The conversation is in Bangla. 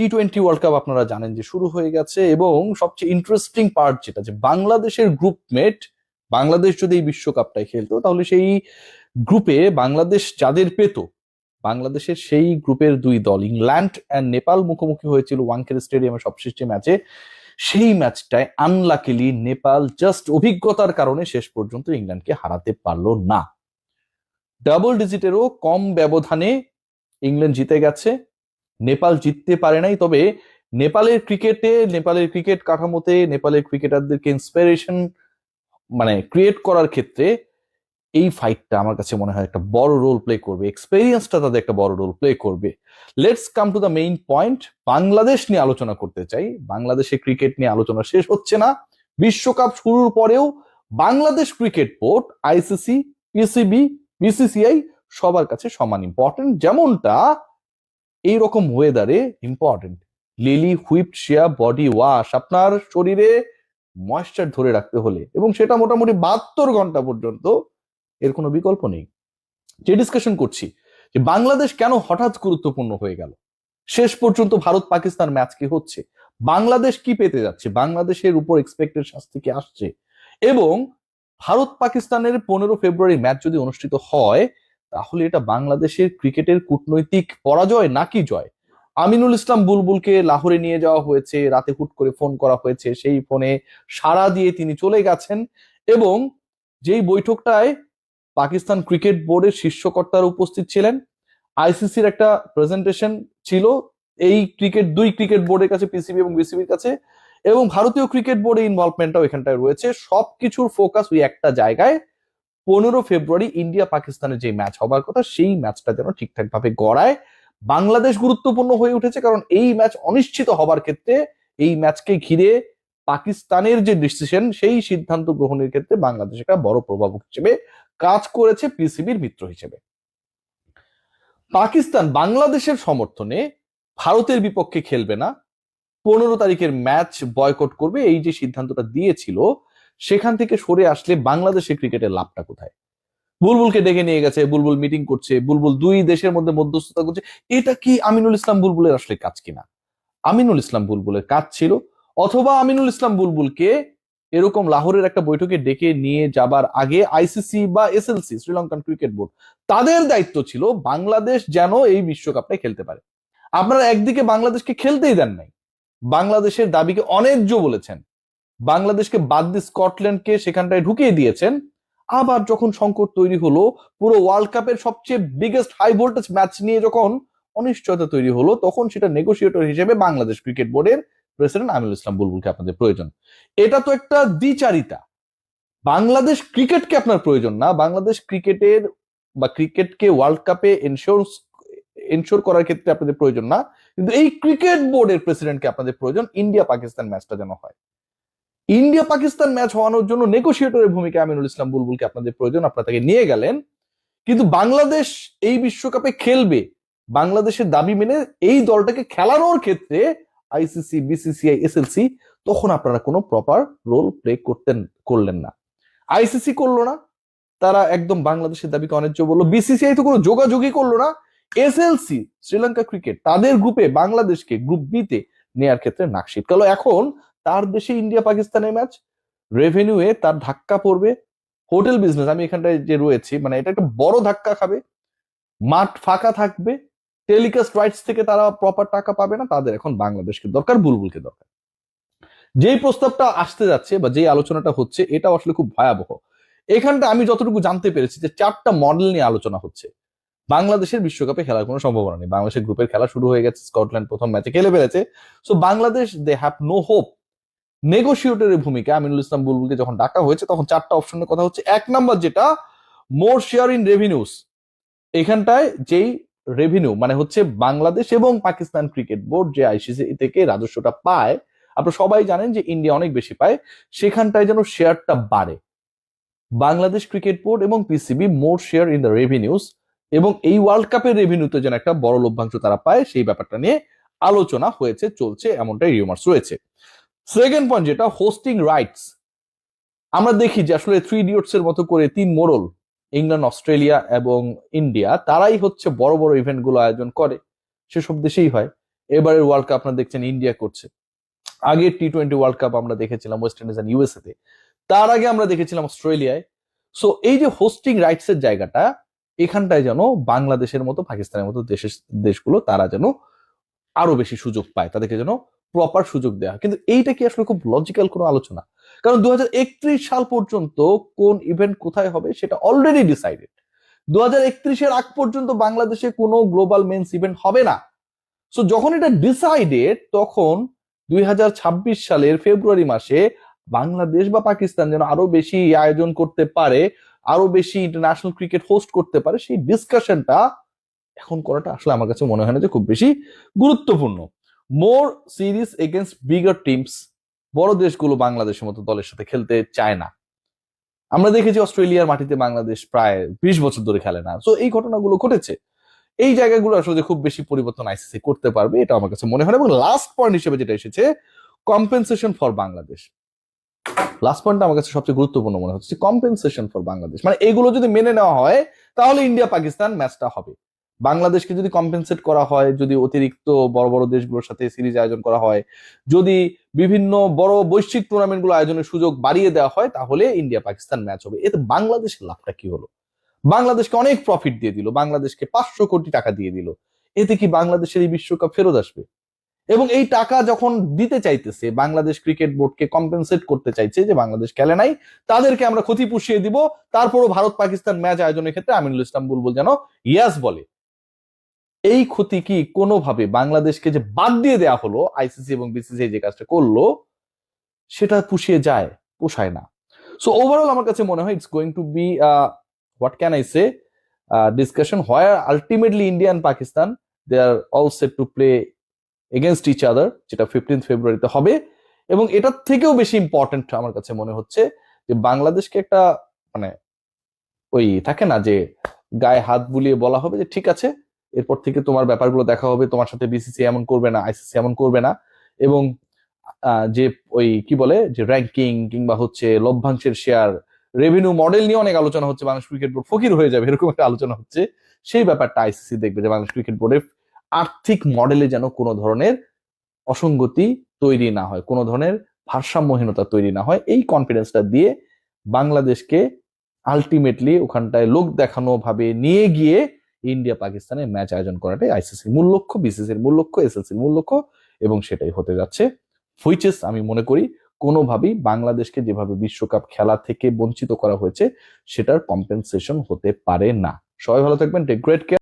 টি টোয়েন্টি ওয়ার্ল্ড কাপ আপনারা জানেন যে শুরু হয়ে গেছে এবং সবচেয়ে ইন্টারেস্টিং পার্ট যেটা যে বাংলাদেশের গ্রুপমেট বাংলাদেশ যদি এই বিশ্বকাপটাই খেলতো, তাহলে সেই গ্রুপে বাংলাদেশ যাদের পেত, বাংলাদেশের সেই গ্রুপের দুই দল, ইংল্যান্ড অ্যান্ড নেপাল মুখোমুখি হয়েছিল ওয়াংখেড়ে স্টেডিয়ামে সবশেষ ম্যাচে সেই ম্যাচটায় আনলাকিলি নেপাল জাস্ট অভিজ্ঞতার কারণে শেষ পর্যন্ত ইংল্যান্ডকে হারাতে পারল না। ডাবল ডিজিটেরও কম ব্যবধানে ইংল্যান্ড জিতে গেছে। নেপাল জিততে পারে নাই, তবে নেপালের ক্রিকেটে নেপালের ক্রিকেট কাঠামোতে, নেপালের ক্রিকেটারদেরকে ইন্সপিরেশন মানে ক্রিয়েট করার ক্ষেত্রে এই ফাইটটা আমার কাছে মনে হয় একটা বড় রোল প্লে করবে এক্সপেরিয়েন্সটা তাদের একটা বড় রোল প্লে করবে। Let's come to the main point Bangladesh নিয়ে আলোচনা করতে চাই। বাংলাদেশে ক্রিকেট নিয়ে আলোচনা শেষ হচ্ছে না। বিশ্বকাপ শুরুর পরেও Bangladesh cricket board ICC PCB BCCI সবার কাছে সমান ইম্পর্টেন্ট যেমনটা এই রকম ওয়েদারে important lily whip shea body wash আপনার শরীরে ময়েশ্চার ধরে রাখতে হলে এবং সেটা মোটামুটি বাহাত্তর ঘণ্টা পর্যন্ত এর কোনো বিকল্প নেই। যে ডিসকাশন করছি, যে বাংলাদেশ কেন হঠাৎ গুরুত্বপূর্ণ হয়ে গেল? শেষ পর্যন্ত ভারত পাকিস্তান ম্যাচ কি হচ্ছে? বাংলাদেশ কি পেতে যাচ্ছে? বাংলাদেশের উপর এক্সপেক্টেড শাস্তি কি আসছে? এবং ভারত পাকিস্তানের পনেরো ফেব্রুয়ারি ম্যাচ যদি অনুষ্ঠিত হয় তাহলে এটা বাংলাদেশের ক্রিকেটের কূটনৈতিক পরাজয় নাকি জয়? আমিনুল ইসলাম বুলবুলকে লাহোরে নিয়ে যাওয়া হয়েছে, রাতে হুট করে ফোন করা হয়েছে, সেই ফোনে সাড়া দিয়ে তিনি চলে গেছেন এবং যেই বৈঠকটায় পাকিস্তান ক্রিকেট বোর্ডের শীর্ষকর্তারা উপস্থিত ছিলেন, আইসিসির একটা প্রেজেন্টেশন ছিল এই ক্রিকেট, দুই ক্রিকেট বোর্ডের কাছে, পিসিবি এবং বিসিবির কাছে এবং ভারতীয় ক্রিকেট বোর্ডের ইনভলভমেন্টটাও এখানটায় রয়েছে। সবকিছুর ফোকাস ওই একটা জায়গায়। পনেরো ফেব্রুয়ারি ইন্ডিয়া পাকিস্তানের যে ম্যাচ হবার কথা, সেই ম্যাচটা যেন ঠিকঠাক ভাবে গড়ায়। বাংলাদেশ গুরুত্বপূর্ণ হয়ে উঠেছে কারণ এই ম্যাচ অনিশ্চিত হবার ক্ষেত্রে, এই ম্যাচকে ঘিরে পাকিস্তানের যে ডিসিশন সেই সিদ্ধান্ত গ্রহণের ক্ষেত্রে বাংলাদেশ একটা বড় প্রভাব হিসেবে কাজ করেছে পিসিবির মিত্র হিসেবে। পাকিস্তান বাংলাদেশের সমর্থনে ভারতের বিপক্ষে খেলবে না। পনেরো তারিখের ম্যাচ বয়কট করবে, এই যে সিদ্ধান্তটা দিয়েছিল সেখান থেকে সরে আসলে বাংলাদেশের ক্রিকেটের লাভটা কোথায়? বুলবুলকে ডেকে নিয়ে গেছে, বুলবুল মিটিং করছে, বুলবুল দুই দেশের মধ্যে মধ্যস্থতা করছে। এটা কি আমিনুল ইসলাম বুলবুলের আসলে কাজ কিনা? আমিনুল ইসলাম বুলবুলের কাজ ছিল, অথবা আমিনুল ইসলাম বুলবুলকে এরকম লাহোরের একটা বৈঠকে ডেকে নিয়ে যাবার আগে আইসিসি বা এসএলসি শ্রীলঙ্কান ক্রিকেট বোর্ড, তাদের দায়িত্ব ছিল বাংলাদেশ যেন এই বিশ্বকাপটা খেলতে পারে। আপনারা একদিকে বাংলাদেশকে খেলতেই দেন নাই, বাংলাদেশের দাবিকে অন্যায্য বলেছেন বাংলাদেশকে বাদ দিয়ে স্কটল্যান্ডকে সেখানটায় ঢুকিয়ে দিয়েছেন। আবার যখন সংকট তৈরি হলো, পুরো ওয়ার্ল্ড কাপের সবচেয়ে বিগেস্ট হাই ভোল্টেজ ম্যাচ নিয়ে যখন অনিশ্চয়তা তৈরি হলো, তখন সেটা নেগোসিয়েটর হিসেবে বাংলাদেশ ক্রিকেট বোর্ডের প্রেসিডেন্ট আমিনুল ইসলাম বুলবুলকে আপনাদের প্রয়োজন। এটা তো একটা দ্বিচারিতা। বাংলাদেশ ক্রিকেটকে আপনার প্রয়োজন না। বাংলাদেশ ক্রিকেটের বা ক্রিকেটকে ওয়ার্ল্ড কাপে এনশোর এনশোর করার ক্ষেত্রে আপনাদের প্রয়োজন না। কিন্তু এই ক্রিকেট বোর্ডের প্রেসিডেন্টকে আপনাদের প্রয়োজন ইন্ডিয়া পাকিস্তান ম্যাচটা যেন হয়। ইন্ডিয়া পাকিস্তান ম্যাচ হওয়ানোর জন্য নেগোসিয়েটরের ভূমিকা আমিনুল ইসলাম বুলবুলকে আপনাদের প্রয়োজন, আপনারা তাকে নিয়ে গেলেন। কিন্তু বাংলাদেশ এই বিশ্বকাপে খেলবে, বাংলাদেশের দাবি মেনে এই দলটাকে খেলানোর ক্ষেত্রে আইসিসি বিসিসিআই এসএলসি তখন আপনারা কোনো প্রপার রোল প্লে করতেন, করলেন না। আইসিসি করল না, তারা একদম বাংলাদেশের দাবিকে অন্যায্য বলল বিসিসিআই তো কোনো যোগাযোগই করল না। এসএলসি শ্রীলঙ্কা ক্রিকেট তাদের গ্রুপে বাংলাদেশকে গ্রুপ বিতে নেয়ার ক্ষেত্রে নাক শীতকালো এখন তার দেশে ইন্ডিয়া পাকিস্তানের ম্যাচ রেভিনিউয়ে তার ধাক্কা পড়বে হোটেল বিজনেস আমি এখানটায় যে রয়েছি মানে এটা একটা বড় ধাক্কা খাবে, মাঠ ফাঁকা থাকবে টেলিকাস্ট রাইটস থেকে তারা প্রপার টাকা পাবে না, তাদের এখন বাংলাদেশকে দরকার, বুলবুলকে দরকার। যেই প্রস্তাবটা আসতে যাচ্ছে বা যেই আলোচনাটা হচ্ছে এটা আসলে খুব ভয়াবহ। এখানটা আমি যতটুকু জানতে পেরেছি যে চারটা মডেল নিয়ে আলোচনা হচ্ছে। বাংলাদেশের বিশ্বকাপে খেলার কোনো সম্ভাবনা নেই। বাংলাদেশের গ্রুপের খেলা শুরু হয়ে গেছে, স্কটল্যান্ড প্রথম ম্যাচে খেলে ফেলেছে। So Bangladesh they have no hope নেগোসিয়েটরের ভূমিকা আমিনুল ইসলাম বুলবুলকে যখন ডাকা হয়েছে, তখন চারটা অপশনের কথা হচ্ছে। এক নাম্বার যেটা মোর শেয়ার ইন রেভিনিউস এখানটায় যেই রেভিনিউ মানে হচ্ছে বাংলাদেশ এবং পাকিস্তান ক্রিকেট বোর্ড যে আইসিসি থেকে রাজস্বটা পায়, আপনারা সবাই জানেন যে ইন্ডিয়া অনেক বেশি পায়, সেখানটায় যেন শেয়ারটা বাড়ে। বাংলাদেশ ক্রিকেট বোর্ড এবং PCB more share in the revenues এবং এই ওয়ার্ল্ড কাপের রেভিনিউতে যেন একটা বড় লভ্যাংশ তারা পায়, সেই ব্যাপারটা নিয়ে আলোচনা হয়েছে, চলছে, এমনটাই রিউমার্স রয়েছে। সেকেন্ড পয়েন্ট যেটা হোস্টিং রাইটস আমরা দেখি যে আসলে থ্রি ইডিয়টস এর মতো করে তিন মোড়ল ইংল্যান্ড অস্ট্রেলিয়া এবং ইন্ডিয়া তারাই হচ্ছে বড় বড় ইভেন্টগুলো আয়োজন করে। সেসব দেশেই হয়। এবারের ওয়ার্ল্ড কাপ আপনারা দেখছেন ইন্ডিয়া করছে। আগের টি টোয়েন্টি ওয়ার্ল্ড কাপ আমরা দেখেছিলাম ওয়েস্ট ইন্ডিজ অ্যান্ড ইউএসএ তে। তার আগে আমরা দেখেছিলাম অস্ট্রেলিয়ায় সো এই যে হোস্টিং রাইটস এর জায়গাটা, এখানটায় যেন বাংলাদেশের মতো, পাকিস্তানের মতো দেশের দেশগুলো, তারা যেন আরও বেশি সুযোগ পায়। তাদেরকে যেন প্রপার সুযোগ দেওয়া কিন্তু এইটা কি আসলে খুব লজিক্যাল কোনো আলোচনা? কারণ দুই হাজার একত্রিশ সাল পর্যন্ত কোন ইভেন্ট কোথায় হবে সেটা অলরেডি ডিসাইডেড দু একত্রিশের আগ পর্যন্ত বাংলাদেশে কোনো গ্লোবাল মেন্স ইভেন্ট হবে না। সো যখন এটা ডিসাইডেড তখন দুই হাজার ছাব্বিশ সালের ফেব্রুয়ারি মাসে বাংলাদেশ বা পাকিস্তান যেন আরও বেশি আয়োজন করতে পারে, আরও বেশি ইন্টারন্যাশনাল ক্রিকেট হোস্ট করতে পারে, সেই ডিসকাশনটা এখন করাটা আসলে আমার কাছে মনে হয় না যে খুব বেশি গুরুত্বপূর্ণ। More series against bigger teams বড় দেশগুলো বাংলাদেশের মতো দলের সাথে খেলতে চায় না। আমরা দেখেছি অস্ট্রেলিয়ার মাটিতে বাংলাদেশ প্রায় বিশ বছর ধরে খেলে না। তো এই ঘটনাগুলো ঘটেছে। এই জায়গাগুলো আসলে খুব বেশি পরিবর্তন আইসিসি করতে পারবে, এটা আমার কাছে মনে হয় এবং লাস্ট পয়েন্ট হিসেবে যেটা এসেছে কম্পেনসেশন ফর বাংলাদেশ। লাস্ট পয়েন্টটা আমার কাছে সবচেয়ে গুরুত্বপূর্ণ মনে হচ্ছে কম্পেনসেশন ফর বাংলাদেশ। মানে এগুলো যদি মেনে নেওয়া হয়, তাহলে ইন্ডিয়া পাকিস্তান ম্যাচটা হবে। বাংলাদেশকে যদি কম্পেনসেট করা হয়, যদি অতিরিক্ত বড় বড় দেশগুলোর সাথে সিরিজ আয়োজন করা হয়, যদি বিভিন্ন বড় বৈশ্বিক টুর্নামেন্টগুলো আয়োজনের সুযোগ বাড়িয়ে দেওয়া হয়, তাহলে ইন্ডিয়া পাকিস্তান ম্যাচ হবে। এতে বাংলাদেশের লাভটা কি হলো? বাংলাদেশকে অনেক প্রফিট দিয়ে দিল, বাংলাদেশকে পাঁচশো কোটি টাকা দিয়ে দিল। এতে কি বাংলাদেশের এই বিশ্বকাপ ফেরত আসবে? এবং এই টাকা যখন দিতে চাইতেছে, বাংলাদেশ ক্রিকেট বোর্ডকে কম্পেনসেট করতে চাইছে যে বাংলাদেশ খেলে নাই, তাদেরকে আমরা ক্ষতি পুষিয়ে দিব। তারপরও ভারত পাকিস্তান ম্যাচ আয়োজনের ক্ষেত্রে আমিনুল ইসলাম বুলবুল যেন ইয়াস বলে। এই ক্ষতি কি কোনোভাবে বাংলাদেশকে যে বাদ দিয়ে দেয়া হলো আইসিসি এবং বিসিসি যে কাজটা করল, সেটা পুষিয়ে যায়, পোষায় না। সো ওভারঅল আমার কাছে মনে হয় it's going to be what can I say discussion where ultimately India and Pakistan they are all set to play against each other যেটা ফিফটিন্থ ফেব্রুয়ারিতে হবে। এবং এটার থেকেও বেশি ইম্পর্টেন্ট আমার কাছে মনে হচ্ছে যে বাংলাদেশকে একটা মানে ওই থাকে না যে গায়ে হাত বুলিয়ে বলা হবে যে ঠিক আছে এরপর থেকে তোমার ব্যাপারগুলো দেখা হবে, তোমার সাথে বিসিসি এমন করবে না আইসিসি এমন করবে না। এবং যে ওই কি বলে, যে র্যাঙ্কিং কিংবা হচ্ছে লভ্যাংশের শেয়ার রেভিনিউ মডেল নিয়ে অনেক আলোচনা হচ্ছে বাংলাদেশ ক্রিকেট বোর্ড ফকির হয়ে যাবে, এরকম একটা আলোচনা হচ্ছে। সেই ব্যাপারটা আইসিসি দেখবে যে বাংলাদেশ ক্রিকেট বোর্ডের আর্থিক মডেলে যেন কোনো ধরনের অসঙ্গতি তৈরি না হয়, কোনো ধরনের ভারসাম্যহীনতা তৈরি না হয়। এই কনফিডেন্সটা দিয়ে বাংলাদেশকে আলটিমেটলি ওখানটায় লোক দেখানো ভাবে নিয়ে গিয়ে ইন্ডিয়া পাকিস্তানের ম্যাচ আয়োজন করাটাই আইসিসির মূল লক্ষ্য বিসিসির মূল লক্ষ্য এসএলসির মূল লক্ষ্য এবং সেটাই হতে যাচ্ছে। হুইচেস আমি মনে করি কোনোভাবেই বাংলাদেশকে যেভাবে বিশ্বকাপ খেলা থেকে বঞ্চিত করা হয়েছে, সেটার কম্পেনসেশন হতে পারে না। সবাই ভালো থাকবেন টেক গ্রেট কেয়ার